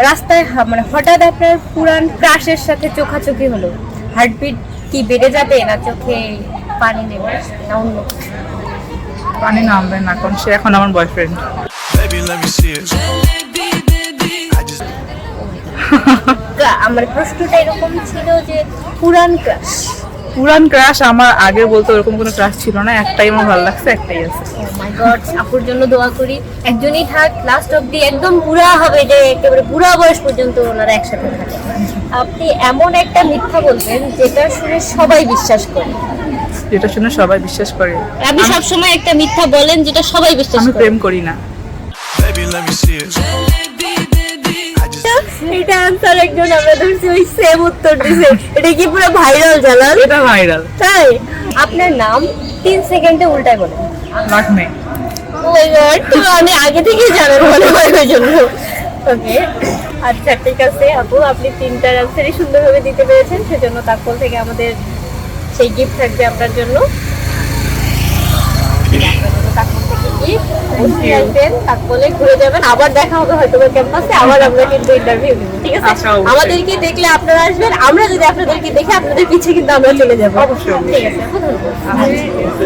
রাস্তায় হা- মানে হঠাৎ আপনার পুরান ক্রাশের সাথে চোখাচোখি হলো। হার্টবিট কি বেড়ে যাবে না চোখে পানি নেবে না অন্য পানি নামবে না কারণ সে এখন আমার বয়ফ্রেন্ড আমার প্রশ্নটা এরকম ছিল যে পুরান ক্রাশ পুরান ক্রাশ আমার আগে বলতে ওরকম কোনো ক্রাশ ছিল না একটাই আমার ভালো লাগছে একটাই আছে। ও মাই গড আপুর জন্য দোয়া করি একজনই থাক লাস্ট অবধি একদম পুরা হবে যে একেবারে পুরা বয়স পর্যন্ত ওনারা একসাথে থাকে। আপনি এমন একটা মিথ্যা বলবেন যেটা শুনে সবাই বিশ্বাস করে। যেটা শুনে সবাই বিশ্বাস করে। আপনি সবসময় একটা মিথ্যা বলেন যেটা সবাই বিশ্বাস আমি করে। প্রেম করি না। Baby, let me see it. Just একজন আমরা ধরছি ওই সেম উত্তর দিছে। এটা কি পুরো ভাইরাল জানাল এটা ভাইরাল তাই? আপনার নাম তিন সেকেন্ডে উল্টায় মাই গড তো আমি আগে থেকেই জানার মনে হয় ওই জন্য। ওকে আচ্ছা ঠিক আছে আপু আপনি তিনটার আনসারই সুন্দরভাবে দিতে পেরেছেন। সেজন্য তাকপল থেকে আমাদের সেই গিফট থাকবে আপনার জন্য। আসবেন ঘুরে যাবেন। আবার দেখা হবে হয়তো ক্যাম্পাসে আবার আমরা কিন্তু ইন্টারভিউ নেব ঠিক আছে? আচ্ছা, আমাদেরকে দেখলে আপনারা আসবেন আমরা যদি আপনাদেরকে দেখে আপনাদের পিছিয়ে কিন্তু আমরা চলে যাব। ঠিক আছে